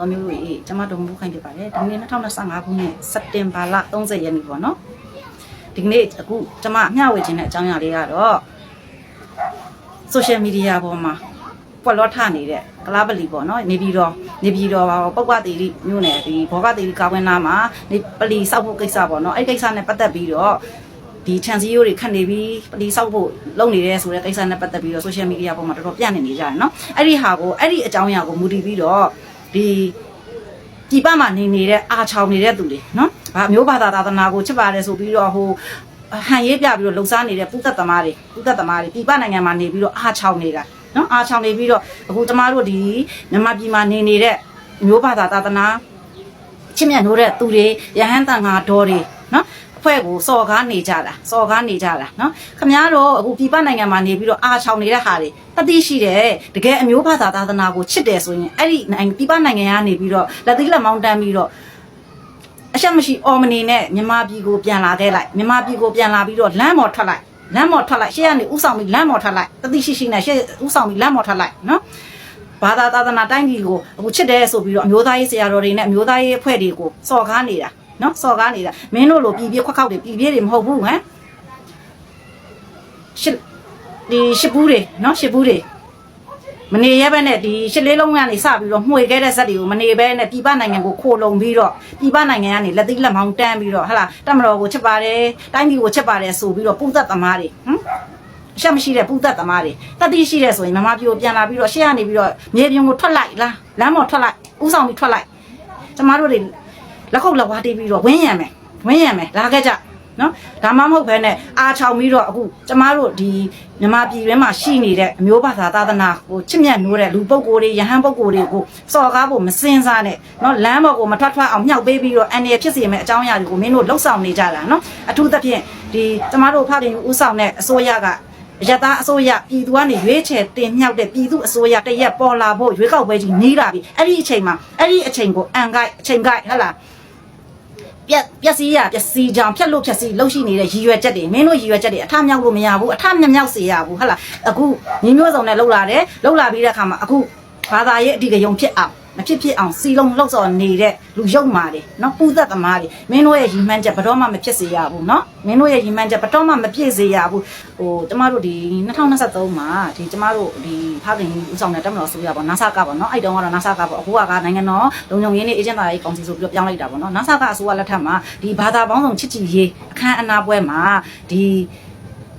တော်မျိုးတွေကျမတို့မူခိုင်းဖြစ်ပါတယ်ဒီနေ့2025ခုနှစ်စက်တင်ဘာလ30ရက်နေ့ပေါ့နော်ဒီကနေ့အခုကျမမျှဝေခြင်းတဲ့အကြောင်းအရာလေးကတော့ social media ပေါ်မှာပွက်လောထနေတဲ့ကလားပလီပေါ့နော်နေပြည်တော်နေပြည်တော်ပါပုတ်ကတိလိမြို့နယ်ဒီဘောကတိလိကာဝင်းနာမှာနေပလီစောက်ဖို့ကိစ္စပေါ့နော်အဲ့ဒီကိစ္စနဲ့ပတ်သက်ပြီးတော့ဒီခြံစည်းရိုးတွေခတ်နေပြီးပလီစောက်ဖို့လုပ်နေတဲ့ဆိုတဲ့ကိစ္စနဲ့ပတ်သက်ပြီးတော့ social media ပေါ်မှာတော်တော်ပြန့်နေနေကြတယ်နော်အဲ့ဒီဟာကိုအဲ့ဒီအကြောင်းအရာကိုမူတည်ပြီးတော့ ဒီဒီပမှာနေနေတဲ့အာချောင်နေတဲ့သူတွေနော်ဗာမျိုးဘာသာသာသနာကိုချစ်ပါတယ်ဆိုပြီးတော့ဟိုဟန်ရေးပြပြီးတော့လှုပ်ရှားနေတဲ့ပုသက်သမားတွေပုသက်သမားတွေဒီပနိုင်ငံမှာနေပြီးတော့အာချောင်နေတာနော်အာချောင်နေပြီးတော့အခုကျမတို့ဒီမြန်မာပြည်မှာနေနေတဲ့မျိုးဘာသာသာသနာချစ်မြတ်နိုးတဲ့သူတွေရဟန်းတန်ဃာတော်တွေနော်အ ဖွဲ့ကိုစော်ကားနေကြတာစော်ကားနေကြတာနော်ခမ ्या တော့အခုပြည်ပနိုင်ငံမှာနေပြီးတော့အာချောင်နေတဲ့ဟာတွေတတိရှိတယ်တကယ်အမျိုးဘာသာသာသနာကိုချစ်တယ်ဆိုရင်အဲ့ဒီနိုင်ငံပြည်ပနိုင်ငံကနေပြီးတော့လက်သီးလက်မောင်းတန်းပြီးတော့အရှက်မရှိအော်မနေနဲ့မြန်မာပြည်ကိုပြန်လာခဲ့လိုက်မြန်မာပြည်ကိုပြန်လာပြီးတော့လမ်းမော်ထွက်လိုက်လမ်းမော်ထွက်လိုက်ရှေ့ကနေဥဆောင်ပြီးလမ်းမော်ထွက်လိုက်တတိရှိရှိနဲ့ရှေ့ဥဆောင်ပြီးလမ်းမော်ထွက်လိုက်နော်ဘာသာသာသနာတိုင်းပြည်ကိုအခုချစ်တယ်ဆိုပြီးတော့အမျိုးသားရေးဆရာတော်တွေနဲ့အမျိုးသားရေးအဖွဲ့တွေကိုစော်ကားနေတာ နော်စော်ကားနေတာမင်းတို့လိုပြည်ပြခွက်ခောက်တွေပြည်ပြတွေမဟုတ်ဘူးဟမ်ရှစ်ဒီရှစ်ဘူးတွေနော်ရှစ်ဘူးတွေမနေရဘဲနဲ့ဒီရှစ်လေးလုံးကနေစပြီးတော့မှွေခဲ့တဲ့ဇက်တွေကိုမနေဘဲနဲ့ပြည်ပနိုင်ငံကိုခိုလုံပြီးတော့ပြည်ပနိုင်ငံကနေလက်သီးလက်မောင်းတန်းပြီးတော့ဟလာတမတော်ကိုချစ်ပါတယ်တိုင်းပြည်ကိုချစ်ပါတယ်ဆိုပြီးတော့ပုသက်သမားတွေဟမ်အရှက်မရှိတဲ့ပူသက်သမားတွေတတိရှိတဲ့ဆိုရင်မမပြိုပြန်လာပြီးတော့ရှေ့ကနေပြီးတော့မြေပြင်ကိုထွက်လိုက်လားလမ်းပေါ်ထွက်လိုက်ဥဆောင်ပြီးထွက်လိုက်ကျမတို့တွေ လက်ခုပ်လက်ဝါးတီးပြီးတော့ဝင်းရံမယ်ဝင်းရံမယ်လာခဲ့ကြနော်ဒါမှမဟုတ်ဘဲနဲ့အာချောင်ပြီးတော့အခုကျမတို့ဒီမြမပြည်တွင်းမှာရှိနေတဲ့အမျိုးဘာသာသာသနာကိုချစ်မြတ်နိုးတဲ့လူပုဂ္ဂိုလ်တွေယဟန်ပုဂ္ဂိုလ်တွေကိုစော်ကားဖို့မစင်စားနဲ့နော်လမ်းပေါ်ကိုမထွက်ထွက်အောင်မြှောက်ပေးပြီးတော့အန်ရဖြစ်စေမယ့်အကြောင်းအရာတွေကိုမင်းတို့လှုပ်ဆောင်နေကြတာနော်အထူးသဖြင့်ဒီကျမတို့ဖခင်ဦးဆောင်တဲ့အစိုးရကရတာအစိုးရပြည်သူကနေရွေးချယ်တင်မြှောက်တဲ့ပြည်သူအစိုးရတရက်ပေါ်လာဖို့ရွေးကောက်ပွဲကြီးနီးလာပြီအဲ့ဒီအချိန်မှာအဲ့ဒီအချိန်ကိုအန်ကိုက်အချိန်ကိုက်ဟဟလား ပြက်ပျက်စီးရပျက်စီးကြောင်ဖြတ်လို့ဖြက်စီးလှုပ်ရှိနေတဲ့ရည်ရွယ်ချက်တွေမင်းတို့ရည်ရွယ်ချက်တွေအထမြောက်လို့မရဘူးအထမြမြောက်စေရဘူးဟဟလားအခုညီမျိုးစုံနဲ့လှုပ်လာတယ်လှုပ်လာပြီးတဲ့အခါမှာအခု ဘာသာရေးအဓိကယုံဖြစ်အောင်မဖြစ်ဖြစ်အောင်စီလုံးလှုပ်စော်နေတဲ့လူယုံမာတွေနော်ပူသက်သမားတွေမင်းတို့ရဲ့ရည်မှန်းချက်ဘယ်တော့မှမဖြစ်စေရဘူးနော်မင်းတို့ရဲ့ရည်မှန်းချက်ဘယ်တော့မှမပြည့်စေရဘူးဟိုကျမတို့ဒီ2023မှာဒီကျမတို့ဒီဖခင်ဦးဆောင်တဲ့တက်မတော်ဆိုရပါတော့ NASA ကပေါ့နော်အဲ့တုန်းကတော့ NASA ကပေါ့အခုကနိုင်ငံတော်လုံခြုံရေးနဲ့အေဂျင့်တာရေးကောင်စီဆိုပြီးတော့ပြောင်းလိုက်တာပေါ့နော် NASA ကအစိုးရလက်ထက်မှာဒီဘာသာပေါင်းစုံချစ်ကြည်ရေးအခမ်းအနားပွဲမှာဒီ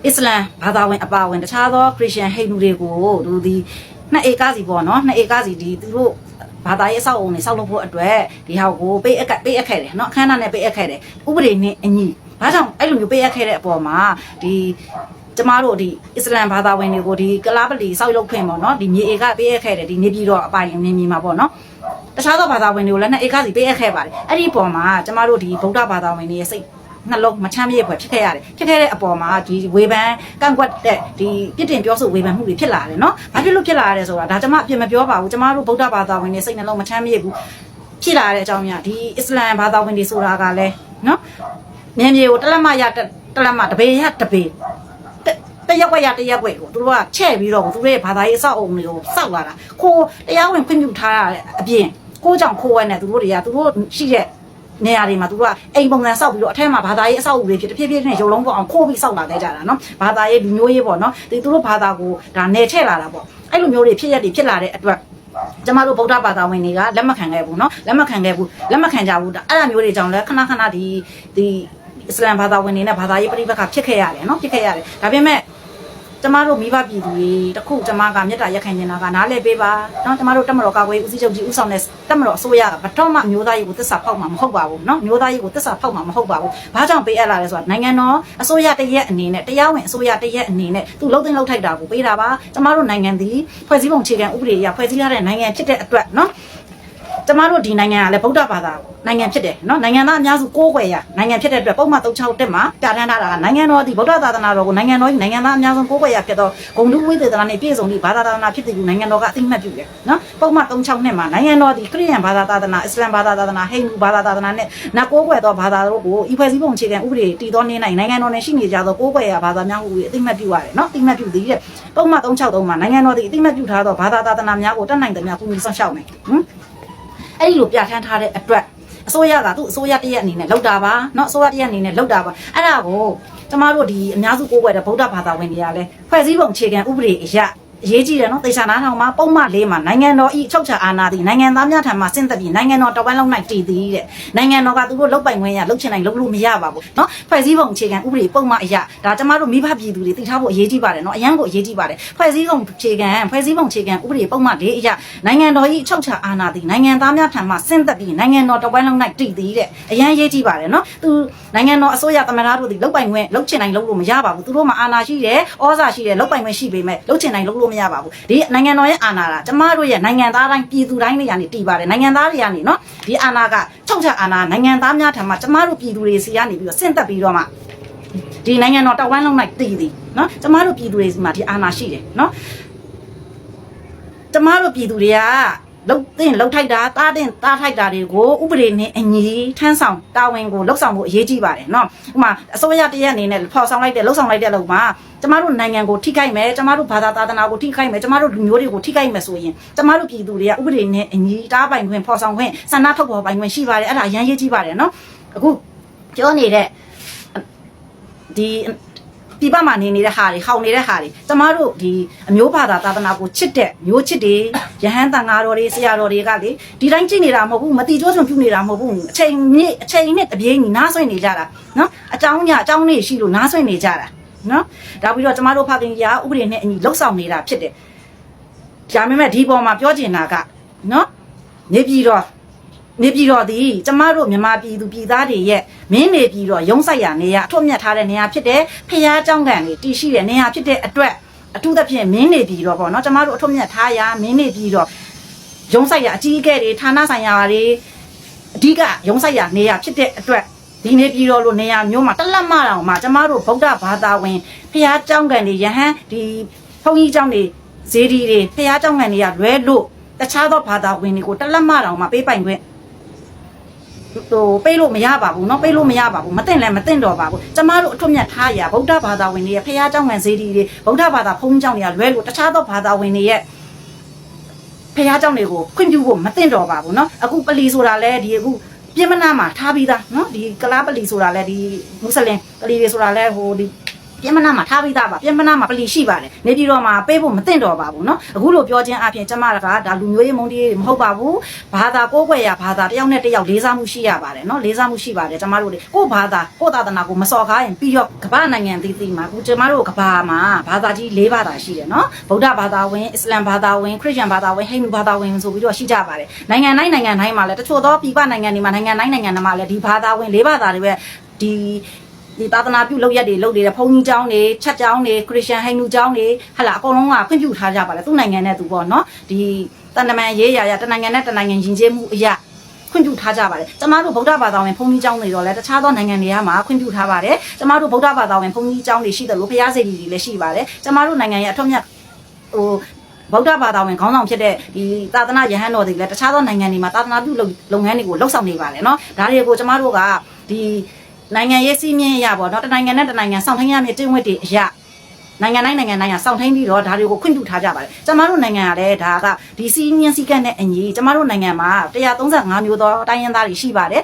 အစ္စလမ်ဘာသာဝင်အပါဝင်တခြားသောခရစ်ယာန်ဟိန္ဒူတွေကိုသူဒီ နှစ်ဧကစီပေါ့နော်နှစ်ဧကစီဒီသူတို့ဘာသာရေးအဆောက်အုံတွေဆောက်လုပ်ဖို့အတွက်ဒီဟာကိုပေးအပ်ပေးအပ်ခဲ့တယ်နော်အခမ်းအနားနဲ့ပေးအပ်ခဲ့တယ်ဥပဒေနဲ့အညီဘာကြောင့်အဲ့လိုမျိုးပေးအပ်ခဲ့တဲ့အပေါ်မှာဒီကျမတို့ဒီအစ္စလမ်ဘာသာဝင်တွေကိုဒီကလားပလီဆောက်လုပ်ခွင့်ပေါ့နော်ဒီမြေဧကပေးအပ်ခဲ့တယ်ဒီနေပြည်တော်အပိုင်မြေမြေမှာပေါ့နော်တခြားသောဘာသာဝင်တွေကိုလည်းနှစ်ဧကစီပေးအပ်ခဲ့ပါတယ်အဲ့ဒီအပေါ်မှာကျမတို့ဒီဗုဒ္ဓဘာသာဝင်တွေရဲ့စိတ် နှလုံးမချမ်းမြေ့ဖွယ်ဖြစ်ခဲ့ရတယ်ဖြစ်ခဲ့တဲ့အပေါ်မှာဒီဝေဖန်ကန့်ကွက်တဲ့ဒီပြစ်တင်ပြောဆိုဝေဖန်မှုတွေဖြစ်လာတယ်နော်ဘာဖြစ်လို့ဖြစ်လာရလဲဆိုတာဒါကျမအပြစ်မပြောပါဘူးကျမတို့ဗုဒ္ဓဘာသာဝင်တွေစိတ်နှလုံးမချမ်းမြေ့ဘူးဖြစ်လာတဲ့အကြောင်းများဒီအစ္စလမ်ဘာသာဝင်တွေဆိုတာကလည်းနော်မြေမြေကိုတလက်မရတတလက်မတပေရတပေတရက်ွက်ရတရက်ွက်ကိုသူတို့ကချဲ့ပြီးတော့သူတို့ရဲ့ဘာသာရေးအဆောက်အုံတွေကိုစောက်လာတာခိုးတရားဝင်ခွင့်ပြုထားရတဲ့အပြင်ကိုကြောင့်ခိုးဝဲနေသူတို့တွေကသူတို့ရှိတဲ့ နေရာတွေမှာသူတို့ကအိမ်ပုံစံဆောက်ပြီးတော့အထက်မှာဘာသာရေးအဆောက်အဦတွေဖြစ်တဖြည်းဖြည်းနဲ့ရုံလုံးပေါ်အောင်ခိုးပြီးဆောက်လာခဲ့ကြတာနော်ဘာသာရေးလူမျိုးရေးပေါ့နော်ဒီသူတို့ဘာသာကိုဒါနယ်ထည့်လာတာပေါ့အဲ့လိုမျိုးတွေဖြစ်ရက်တွေဖြစ်လာတဲ့အတွက်ကျမတို့ဗုဒ္ဓဘာသာဝင်တွေကလက်မခံခဲ့ဘူးเนาะလက်မခံခဲ့ဘူးလက်မခံကြဘူးဒါအဲ့အမျိုးတွေကြောင့်လဲခဏခဏဒီဒီအစ္စလမ်ဘာသာဝင်တွေနဲ့ဘာသာရေးပြိပခါဖြစ်ခဲ့ရတယ်เนาะဖြစ်ခဲ့ရတယ်ဒါပေမဲ့ ကျမတို့မိဘပြည်သူတွေတခုကျမကမေတ္တာရက်ခံနေတာကနားလဲပေးပါเนาะကျမတို့တက်မတော်ကာကွယ်ဦးစီးချုပ်ကြီးဦးဆောင်တဲ့တက်မတော်အစိုးရကဘတော်မှမျိုးသားရေးကိုသစ္စာဖောက်မှာမဟုတ်ပါဘူးเนาะမျိုးသားရေးကိုသစ္စာဖောက်မှာမဟုတ်ပါဘူးဘာကြောင့်ပေးအပ်လာလဲဆိုတာနိုင်ငံတော်အစိုးရတရက်အနေနဲ့တရားဝင်အစိုးရတရက်အနေနဲ့သူလှုပ်သိမ်းလှုပ်ထိုက်တာကိုပေးတာပါကျမတို့နိုင်ငံသည်ဖွဲ့စည်းပုံအခြေခံဥပဒေအရဖွဲ့စည်းထားတဲ့နိုင်ငံဖြစ်တဲ့အတွက်เนาะ ကျမတို့ဒီနိုင်ငံကလည်းဗုဒ္ဓဘာသာနိုင်ငံဖြစ်တယ်နော်နိုင်ငံသားအများစုကိုးကွယ်ရနိုင်ငံဖြစ်တဲ့အတွက်ပုံမှန်36တက်မှာပြဋ္ဌာန်းထားတာကနိုင်ငံတော်ဒီဗုဒ္ဓသာသနာတော်ကိုနိုင်ငံတော်ကြီးနိုင်ငံသားအများဆုံးကိုးကွယ်ရဖြစ်တော့ဂုံတုဝိသေသနာနဲ့ပြည့်စုံသည့်ဘာသာသာသနာဖြစ်တဲ့နိုင်ငံတော်ကအသိမှတ်ပြုတယ်နော်ပုံမှန်36နှစ်မှာနိုင်ငံတော်ဒီခရစ်ယာန်ဘာသာသာသနာအစ္စလာမ်ဘာသာသာသနာဟိန္ဒူဘာသာသာသနာနဲ့နတ်ကိုးကွယ်သောဘာသာတို့ကိုဤဖွဲ့စည်းပုံအခြေခံဥပဒေတည်တော်နေနိုင်နိုင်ငံတော်နဲ့ရှိနေကြသောကိုးကွယ်ရဘာသာများဟုအသိမှတ်ပြုရတယ်နော်အသိမှတ်ပြုသည်တဲ့ပုံမှန်363မှာနိုင်ငံတော်ဒီအသိမှတ်ပြုထားသောဘာသာသာသနာများကိုတတ်နိုင်သမျှကုညီဆောင်ရှောက်မယ်ဟမ် အဲ့ဒီလိုပြဋ္ဌာန်းထားတဲ့အတွက်အစိုးရကသူ့အစိုးရတရက်အနေနဲ့လောက်တာပါเนาะအစိုးရတရက်အနေနဲ့လောက်တာပါအဲ့ဒါကိုကျမတို့ဒီအများစုကိုးကွယ်တဲ့ဗုဒ္ဓဘာသာဝင်တွေကလည်းဖွဲ့စည်းပုံအခြေခံဥပဒေအရ အရေးကြီးတယ်နော်တေချာနာထောင်မှာပုံမှန်လေးမှာနိုင်ငံတော်ဤချုပ်ချာအာဏာသည်နိုင်ငံသားများထံမှဆင့်သက်ပြီးနိုင်ငံတော်တဝမ်းလုံး၌တည်သည်တဲ့နိုင်ငံတော်ကသူတို့လုတ်ပိုင်ခွင့်ရလုတ်ချင်နိုင်လုတ်လို့မရပါဘူးနော်ဖွဲ့စည်းပုံအခြေခံဥပဒေပုံမှန်အရဒါကျမတို့မိဘပြည်သူတွေသိထားဖို့အရေးကြီးပါတယ်နော်အရန်ကိုအရေးကြီးပါတယ်ဖွဲ့စည်းပုံအခြေခံဖွဲ့စည်းပုံအခြေခံဥပဒေပုံမှန်လေးအရနိုင်ငံတော်ဤချုပ်ချာအာဏာသည်နိုင်ငံသားများထံမှဆင့်သက်ပြီးနိုင်ငံတော်တဝမ်းလုံး၌တည်သည်တဲ့အရန်ရေးကြီးပါတယ်နော်သူနိုင်ငံတော်အစိုးရသမ္မတတို့သည်လုတ်ပိုင်ခွင့်လုတ်ချင်နိုင်လုတ်လို့မရပါဘူးသူတို့မှာအာဏာရှိတယ်ဩဇာရှိတယ်လုတ်ပိုင်ခွင့်ရှိပေမဲ့လုတ်ချင်နိုင်လုတ်လို့မရပါဘူးဒီနိုင်ငံတော်ရဲ့အာဏာကကျမတို့ရဲ့နိုင်ငံသားတိုင်းပြည်သူတိုင်းတွေကနေတည်ပါတယ်နိုင်ငံသားတွေကနေနော်ဒီအာဏာကချုပ်ချအာဏာနိုင်ငံသားများထံမှာကျမတို့ပြည်သူတွေစီကနေပြီးတော့ဆင့်သက်ပြီးတော့မှဒီနိုင်ငံတော်တဝမ်းလုံး၌တည်သည်နော်ကျမတို့ပြည်သူတွေစီမှာဒီအာဏာရှိတယ်နော်ကျမတို့ပြည်သူတွေက လုတ်တင်လုတ်ထိုက်တာတားတင်တားထိုက်တာတွေကိုဥပဒေနဲ့အညီထမ်းဆောင်တာဝန်ကိုလှုပ်ဆောင်ဖို့အရေးကြီးပါတယ်เนาะဥပမာအစိုးရတရက်အနေနဲ့ဖော်ဆောင်လိုက်တဲ့လှုပ်ဆောင်လိုက်တဲ့လုံမှာကျမတို့နိုင်ငံကိုထိခိုက်မယ်ကျမတို့ဘာသာသာသနာကိုထိခိုက်မယ်ကျမတို့လူမျိုးတွေကိုထိခိုက်မယ်ဆိုရင်ကျမတို့ပြည်သူတွေကဥပဒေနဲ့အညီတားပိုင်ခွင့်ဖော်ဆောင်ခွင့်ဆန္ဒထုတ်ဖော်ပိုင်ခွင့်ရှိပါတယ်အဲ့ဒါအရန်ရေးကြီးပါတယ်เนาะအခုပြောနေတဲ့ဒီ ပြပမှာနေနေတဲ့ဟာတွေဟောင်နေတဲ့ဟာတွေကျမတို့ဒီအမျိုးဘာသာသာသနာကိုချစ်တဲ့မျိုးချစ်တွေယဟန်တန်ဃာတော်တွေဆရာတော်တွေကလေဒီတိုင်းကြည့်နေတာမဟုတ်ဘူးမတိကျိုးစုံပြုနေတာမဟုတ်ဘူးအချိန်မြင့်အချိန်နဲ့တပြေးညီနားဆွင့်နေကြတာနော်အကြောင်းညအကြောင်းနေရှိလို့နားဆွင့်နေကြတာနော်ဒါပြီးတော့ကျမတို့ဖခင်ကြီးကဥပဒေနဲ့အညီလှုပ်ဆောင်နေတာဖြစ်တယ်ဒါပေမဲ့ဒီပေါ်မှာပြောချင်တာကနော်နေပြည်တော် နေပြည်တော်သည်ကျမတို့မြန်မာပြည်သူပြည်သားတွေရဲ့မင်းနေပြည်တော်ရုံးဆိုင်ရာနေရာအထွတ်မြတ်ထားတဲ့နေရာဖြစ်တယ်ဖျားကြောင်းကန်တွေတည်ရှိတဲ့နေရာဖြစ်တဲ့အတွက်အထူးသဖြင့်မင်းနေပြည်တော်ပေါ့နော်ကျမတို့အထွတ်မြတ်ထားရာမင်းနေပြည်တော်ရုံးဆိုင်ရာအကြီးအကဲတွေဌာနဆိုင်ရာတွေအဓိကရုံးဆိုင်ရာနေရာဖြစ်တဲ့အတွက်ဒီနေပြည်တော်လိုနေရာမျိုးမှာတလက်မတော်မှာကျမတို့ဗုဒ္ဓဘာသာဝင်ဖျားကြောင်းကန်တွေယဟန်ဒီဘုန်းကြီးကြောင်းတွေဇေဒီတွေဖျားကြောင်းကန်တွေကလွဲလို့တခြားသောဘာသာဝင်တွေကိုတလက်မတော်မှာပေးပိုင်ခွင့် ဟိုပေးလို့မရပါဘူးเนาะပေးလို့မရပါဘူးမသိလည်းမသိတော့ပါဘူးကျမတို့အထွတ်မြတ်ထားရဗုဒ္ဓဘာသာဝင်တွေရဲ့ဖះเจ้าငံဇေဒီတွေဗုဒ္ဓဘာသာဘုန်းကြီးเจ้าတွေကလွဲလို့တခြားသောဘာသာဝင်တွေရဲ့ဖះเจ้าတွေကိုခွင့်ပြုဖို့မသိတော့ပါဘူးเนาะအခုပလီဆိုတာလဲဒီအခုပြင်မနာမှာထားပြီးသားเนาะဒီကလားပလီဆိုတာလဲဒီမွတ်စလင်ပလီတွေဆိုတာလဲဟိုဒီ ပြင်မနာမှာထားပြီးသားပါပြင်မနာမှာပလီရှိပါတယ်နေပြည်တော်မှာပေးဖို့မသိတော့ပါဘူးเนาะအခုလိုပြောခြင်းအပြင်ကျမကဒါလူမျိုးရေးမုန်းတီးမဟုတ်ပါဘူးဘာသာကိုးကွယ်ရဘာသာတယောက်နဲ့တယောက်လေးစားမှုရှိရပါတယ်เนาะလေးစားမှုရှိပါတယ်ကျမတို့တွေကိုဘာသာကိုသာသနာကိုမစော်ကားရင်ပြီးတော့ကမ္ဘာနိုင်ငံသီးသီးမှာအခုကျမတို့ကမ္ဘာမှာဘာသာကြီး၄ဘာသာရှိတယ်เนาะဗုဒ္ဓဘာသာဝင်အစ္စလမ်ဘာသာဝင်ခရစ်ယာန်ဘာသာဝင်ဟိန္ဒူဘာသာဝင်ဆိုပြီးတော့ရှိကြပါတယ်နိုင်ငံတိုင်းနိုင်ငံတိုင်းမှာလည်းတချို့သောပြည်ပနိုင်ငံတွေမှာနိုင်ငံတိုင်းနိုင်ငံတွေမှာလည်းဒီဘာသာဝင်၄ဘာသာတွေပဲဒီ ဒီသာသနာပြုလုပ်ရက်တွေလုပ်နေတဲ့ဘုန်းကြီးကျောင်းတွေချက်ကျောင်းတွေခရစ်ယာန်ဟိန္ဒူကျောင်းတွေဟလာအကုန်လုံးကခွင့်ပြုထားကြပါလေသူ့နိုင်ငံနဲ့သူပေါ့နော်ဒီတန်တမန်ရေးရာရတနိုင်ငံနဲ့တနိုင်ငံယဉ်ကျေးမှုအရာခွင့်ပြုထားကြပါတယ်ကျမတို့ဗုဒ္ဓဘာသာဝင်ဘုန်းကြီးကျောင်းတွေတော့လည်းတခြားသောနိုင်ငံတွေကမှာခွင့်ပြုထားပါတယ်ကျမတို့ဗုဒ္ဓဘာသာဝင်ဘုန်းကြီးကျောင်းတွေရှိတယ်လို့ဘုရားစေတီတွေလည်းရှိပါတယ်ကျမတို့နိုင်ငံရဲ့အထွတ်မြတ်ဟိုဗုဒ္ဓဘာသာဝင်ခေါင်းဆောင်ဖြစ်တဲ့ဒီသာသနာယဟန်တော်တွေလည်းတခြားသောနိုင်ငံတွေမှာသာသနာပြုလုပ်ငန်းတွေကိုလှုပ်ဆောင်နေပါတယ်เนาะဒါတွေကိုကျမတို့ကဒီ နိုင်ငံရေးစည်းမျဉ်းအရပေါ့เนาะတနိုင်ငံနဲ့တနိုင်ငံစောင့်ထိုင်းရမယ့်တင်းဝက်တွေအရာနိုင်ငံတိုင်းနိုင်ငံတိုင်းကစောင့်ထိုင်းပြီးတော့ဒါတွေကိုခွင့်ပြုထားကြပါတယ်ကျမတို့နိုင်ငံကလည်းဒါကဒီစီးမြင့်စည်းကမ်းနဲ့အညီကျမတို့နိုင်ငံမှာ135မျိုးသောတိုင်းရင်းသားတွေရှိပါတယ်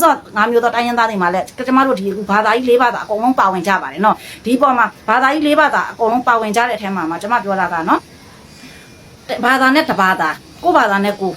135မျိုးသောတိုင်းရင်းသားတွေမှာလည်းကျမတို့ဒီအခုဘာသာကြီး၄ဘာသာအကုန်လုံးပါဝင်ကြပါတယ်เนาะဒီပေါ်မှာဘာသာကြီး၄ဘာသာအကုန်လုံးပါဝင်ကြတဲ့အထက်မှာမှာကျမပြောတာကเนาะ ဘာသာနဲ့တဘာသာကိုယ့်ဘာသာနဲ့ကိုယ်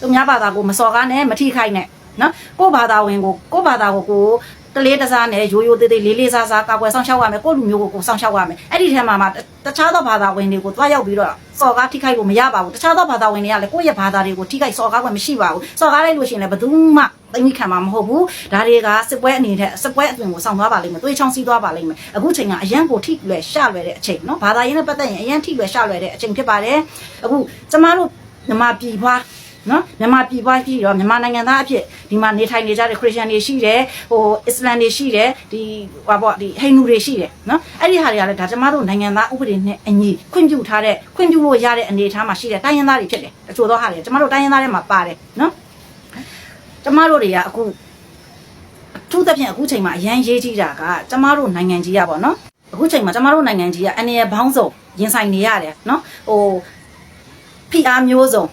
သူများဘာသာကိုမစော်ကားနဲ့မထိခိုက်နဲ့ နော်ကိုယ့်ဘာသာဝင်ကိုကိုယ့်ဘာသာကိုကိုယ်တလေးတစားနဲ့ရိုးရိုးသေးသေးလေးလေးစားစားကာကွယ်ဆောင်ရှောက်ရမယ်ကိုယ့်လူမျိုးကိုကိုယ်ဆောင်ရှောက်ရမယ်အဲ့ဒီထဲမှာမှတခြားသောဘာသာဝင်တွေကိုတွားရောက်ပြီးတော့စော်ကားထိခိုက်လို့မရပါဘူးတခြားသောဘာသာဝင်တွေကလည်းကိုယ့်ရဲ့ဘာသာတွေကိုထိခိုက်စော်ကားခွင့်မရှိပါဘူးစော်ကားလိုက်လို့ရှိရင်လည်းဘယ်သူမှသိမိခံမှာမဟုတ်ဘူးဒါတွေကစစ်ပွဲအနေနဲ့စစ်ပွဲအသွင်ကိုဆောင်သွားပါလိမ့်မယ်သွေးချောင်းစီးသွားပါလိမ့်မယ်အခုချိန်ကအရန်ကိုထိလွယ်ရှလွယ်တဲ့အချိန်နော်ဘာသာရေးနဲ့ပတ်သက်ရင်အရန်ထိလွယ်ရှလွယ်တဲ့အချိန်ဖြစ်ပါတယ်အခုကျမတို့မြန်မာပြည်ဖွား နော်မြန်မာပြည်ပွားပြည်တော့မြန်မာနိုင်ငံသားအဖြစ်ဒီမှာနေထိုင်နေကြတဲ့ခရစ်ယာန်တွေရှိတယ်ဟိုအစ္စလမ်တွေရှိတယ်ဒီဟောပေါ့ဒီဟိန္ဒူတွေရှိတယ်နော်အဲ့ဒီဟာတွေကလည်းဒါကျမတို့နိုင်ငံသားဥပဒေနဲ့အညီခွင့်ပြုထားတဲ့ခွင့်ပြုလို့ရတဲ့အနေအထားမှာရှိတဲ့တိုင်းရင်းသားတွေဖြစ်တယ်တချို့သောဟာတွေကျမတို့တိုင်းရင်းသားတွေမှာပါတယ်နော်ကျမတို့တွေကအခုအထူးသဖြင့်အခုချိန်မှာအရန်ရေးကြီးတာကကျမတို့နိုင်ငံကြီးကပေါ့နော်အခုချိန်မှာကျမတို့နိုင်ငံကြီးကအနေရဘောင်းစုံရင်ဆိုင်နေရတယ်နော်ဟိုဖိအားမျိုးစုံ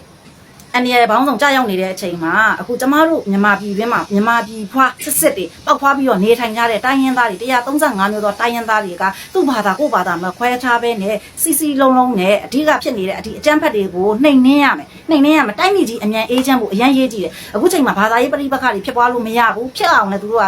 အန်ဒီရဲ့ဘောင်းဆောင်ကြာရောက်နေတဲ့အချိန်မှာအခုကျမတို့မြန်မာပြည်တွင်းမှာမြန်မာပြည်ဖွာစစ်စစ်တွေပောက်ဖွာပြီးတော့နေထိုင်ကြတဲ့တိုင်းရင်းသားတွေ135မျိုးသောတိုင်းရင်းသားတွေကသူ့ဘာသာကိုယ့်ဘာသာမခွဲခြားဘဲနဲ့စီစီလုံးလုံးနဲ့အဓိကဖြစ်နေတဲ့အဒီအကြမ်းဖက်တွေကိုနှိမ်နှင်းရမယ်နှိမ်နှင်းရမယ်တိုင်းပြည်ကြီးအမြန်အေးချမ်းဖို့အရန်ရေးကြည့်တယ်အခုချိန်မှာဘာသာရေးပဋိပက္ခတွေဖြစ်ပွားလို့မရဘူးဖြစ်အောင်လည်းသူတို့က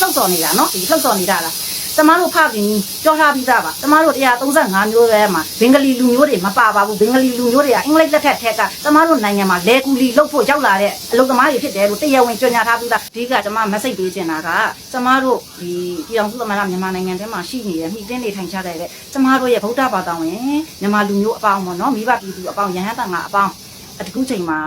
လှုပ်စော်နေတာနော်ဒီလှုပ်စော်နေတာလား ကျမတို့ဖခင်ပြောထားပြီးသားပါကျမတို့135မျိုးထဲမှာဘင်္ဂလီလူမျိုးတွေမပါပါဘူးဘင်္ဂလီလူမျိုးတွေကအင်္ဂလိပ်လက်ထက်ထက်ကကျမတို့နိုင်ငံမှာလဲကူလီလုတ်ဖို့ရောက်လာတဲ့အလုပ်သမားတွေဖြစ်တယ်လို့တရားဝင်ကြေညာထားပြီးသားဒီကကျမမစိတ်ပေးချင်တာကကျမတို့ဒီပြည်အောင်စုသမ္မတမြန်မာနိုင်ငံထဲမှာရှိနေတဲ့မိတင်းနေထိုင်ကြတဲ့ကျမတို့ရဲ့ဗုဒ္ဓဘာသာဝင်မြန်မာလူမျိုးအပေါင်းပေါ့နော်မိဘပြည်သူအပေါင်းယဟန်တန်ကအပေါင်းအတကူချိန်မှာ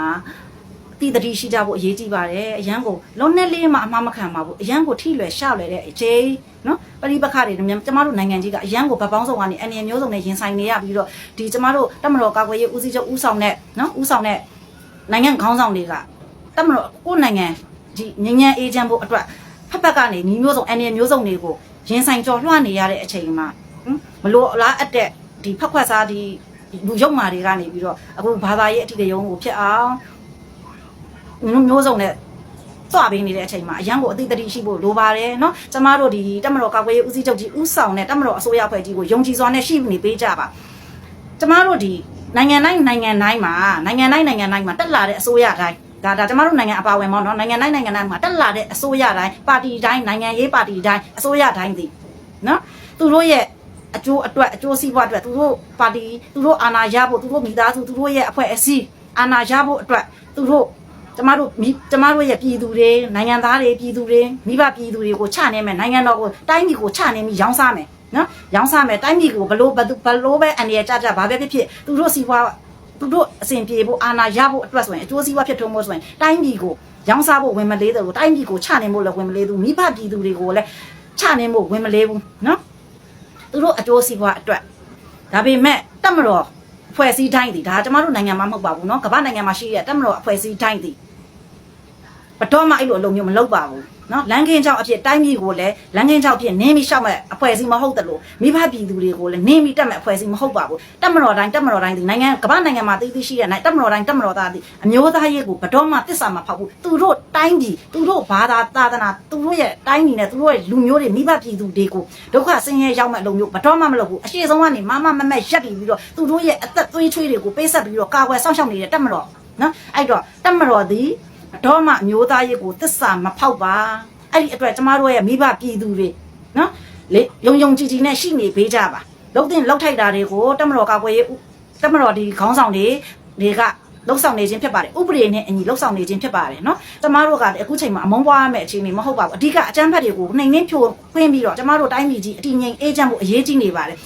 တည်တတိရှိကြဖို့အရေးကြီးပါတယ်အရန်ကိုလုံးနဲ့လေးမှအမှားမခံပါဘူးအရန်ကိုထိလွယ်ရှလွယ်တဲ့အချိန်နော်ပရိပခတွေမြန်ကျမတို့နိုင်ငံကြီးကအရန်ကိုဗပောင်းဆောင်ကနေအနေမျိုးစုံနဲ့ရင်ဆိုင်နေရပြီးတော့ဒီကျမတို့တမတော်ကာကွယ်ရေးဦးစီးချုပ်ဦးဆောင်တဲ့နော်ဦးဆောင်တဲ့နိုင်ငံခေါင်းဆောင်တွေကတမတော်ကိုယ့်နိုင်ငံဒီငញ្ញမ်းအေဂျင့်ဖို့အတွက်ဖက်ဖက်ကနေညီမျိုးစုံအနေမျိုးစုံတွေကိုရင်ဆိုင်ကြော်လွှမ်းနေရတဲ့အချိန်မှာဟမ်မလို့လားအပ်တဲ့ဒီဖက်ခွက်စားဒီလူရုံမာတွေကနေပြီးတော့အခုဘာသာရေးအထီးတယုံကိုဖြစ်အောင် မျိုးမျိုးစုံနဲ့စွာပေးနေတဲ့အချိန်မှာအရန်ကိုအသိတတိရှိဖို့လိုပါတယ်เนาะကျမတို့ဒီတက်မတော်ကာကွယ်ရေးဦးစီးချုပ်ကြီးဦးဆောင်တဲ့တက်မတော်အစိုးရဖွဲ့ကြီးကိုယုံကြည်စွာနဲ့ရှိနေပေးကြပါကျမတို့ဒီနိုင်ငံတိုင်းနိုင်ငံတိုင်းမှာနိုင်ငံတိုင်းနိုင်ငံတိုင်းမှာတက်လာတဲ့အစိုးရတိုင်းဒါဒါကျမတို့နိုင်ငံအပါအဝင်ပေါ့နော်နိုင်ငံတိုင်းနိုင်ငံတိုင်းမှာတက်လာတဲ့အစိုးရတိုင်းပါတီတိုင်းနိုင်ငံရေးပါတီတိုင်းအစိုးရတိုင်းဒီနော်သူတို့ရဲ့အကျိုးအတွက်အကျိုးစီးပွားအတွက်သူတို့ပါတီသူတို့အာဏာရဖို့သူတို့မိသားစုသူတို့ရဲ့အဖွဲ့အစည်းအာဏာရဖို့အတွက်သူတို့ ကျမတို့မိကျမတို့ရဲ့ပြည်သူတွေနိုင်ငံသားတွေပြည်သူတွေမိဘပြည်သူတွေကိုချနေမယ်နိုင်ငံတော်ကိုတိုင်းပြည်ကိုချနေပြီးရောင်းစားမယ်နော်ရောင်းစားမယ်တိုင်းပြည်ကိုဘလို့ဘသူဘလို့ပဲအနေရကြကြဘာပဲဖြစ်ဖြစ်သူတို့စီပွားသူတို့အစဉ်ပြေဖို့အာဏာရဖို့အတွက်ဆိုရင်အကျိုးစီးပွားဖြစ်ထုံးဖို့ဆိုရင်တိုင်းပြည်ကိုရောင်းစားဖို့ဝင်မလေးတယ်လို့တိုင်းပြည်ကိုချနေဖို့လည်းဝင်မလေးဘူးမိဘပြည်သူတွေကိုလည်းချနေဖို့ဝင်မလေးဘူးနော်သူတို့အကျိုးစီးပွားအတွက်ဒါပေမဲ့တက်မတော်အဖွဲ့အစည်းတိုင်းဒီဒါကျမတို့နိုင်ငံမှာမဟုတ်ပါဘူးเนาะကမ္ဘာနိုင်ငံမှာရှိတဲ့တက်မတော်အဖွဲ့အစည်းတိုင်းဒီ ဘတော်မှအဲ့လိုအလုံးမျိုးမလုပ်ပါဘူးနော်လမ်းကင်းချောက်အဖြစ်တိုင်းပြည်ကိုလည်းလမ်းကင်းချောက်အဖြစ်နင်းပြီးရှောက်မဲ့အဖွဲ့အစည်းမဟုတ်တယ်လို့မိဘပြည်သူတွေကိုလည်းနင်းပြီးတက်မဲ့အဖွဲ့အစည်းမဟုတ်ပါဘူးတက်မတော်တိုင်းတက်မတော်တိုင်းဒီနိုင်ငံကမ္ဘာနိုင်ငံမှာတည်တည်ရှိတဲ့နိုင်တက်မတော်တိုင်းတက်မတော်သားဒီအမျိုးသားရေးကိုဘတော်မှတစ္ဆာမဖောက်ဘူးသူတို့တိုင်းပြည်သူတို့ဘာသာသာသနာသူတို့ရဲ့တိုင်းပြည်နဲ့သူတို့ရဲ့လူမျိုးတွေမိဘပြည်သူတွေကိုဒုက္ခဆင်းရဲရောက်မဲ့အလုံးမျိုးဘတော်မှမလုပ်ဘူးအရှိဆုံးကနေမမမမက်ရက်ပြီးပြီးတော့သူတို့ရဲ့အသက်သွေးချွေးတွေကိုပေးဆက်ပြီးတော့ကာကွယ်စောင့်ရှောက်နေတဲ့တက်မတော်နော်အဲ့တော့တက်မတော်ဒီ တော့မှအမျိုးသားရေးကိုတစ္ဆာမဖောက်ပါအဲ့ဒီအတွက်ကျမတို့ရဲ့မိဘပြည်သူတွေနော်လေယုံယုံကြည်ကြည်နဲ့ရှိနေပေးကြပါလုံးတင်လောက်ထိုက်တာတွေကိုတမတော်ကာကွယ်ရေးဥတမတော်ဒီခေါင်းဆောင်တွေတွေကလောက်ဆောင်နေခြင်းဖြစ်ပါတယ်ဥပဒေနဲ့အညီလောက်ဆောင်နေခြင်းဖြစ်ပါတယ်နော်ကျမတို့ကလည်းအခုချိန်မှာအမုန်းပွားရမယ့်အခြေအနေမဟုတ်ပါဘူးအဓိကအကြမ်းဖက်တွေကိုနှိမ်နှင်းဖြိုခွင်းပြီးတော့ကျမတို့တိုင်းပြည်ကြီးအတည်ငြိမ်အေးချမ်းဖို့အရေးကြီးနေပါတယ်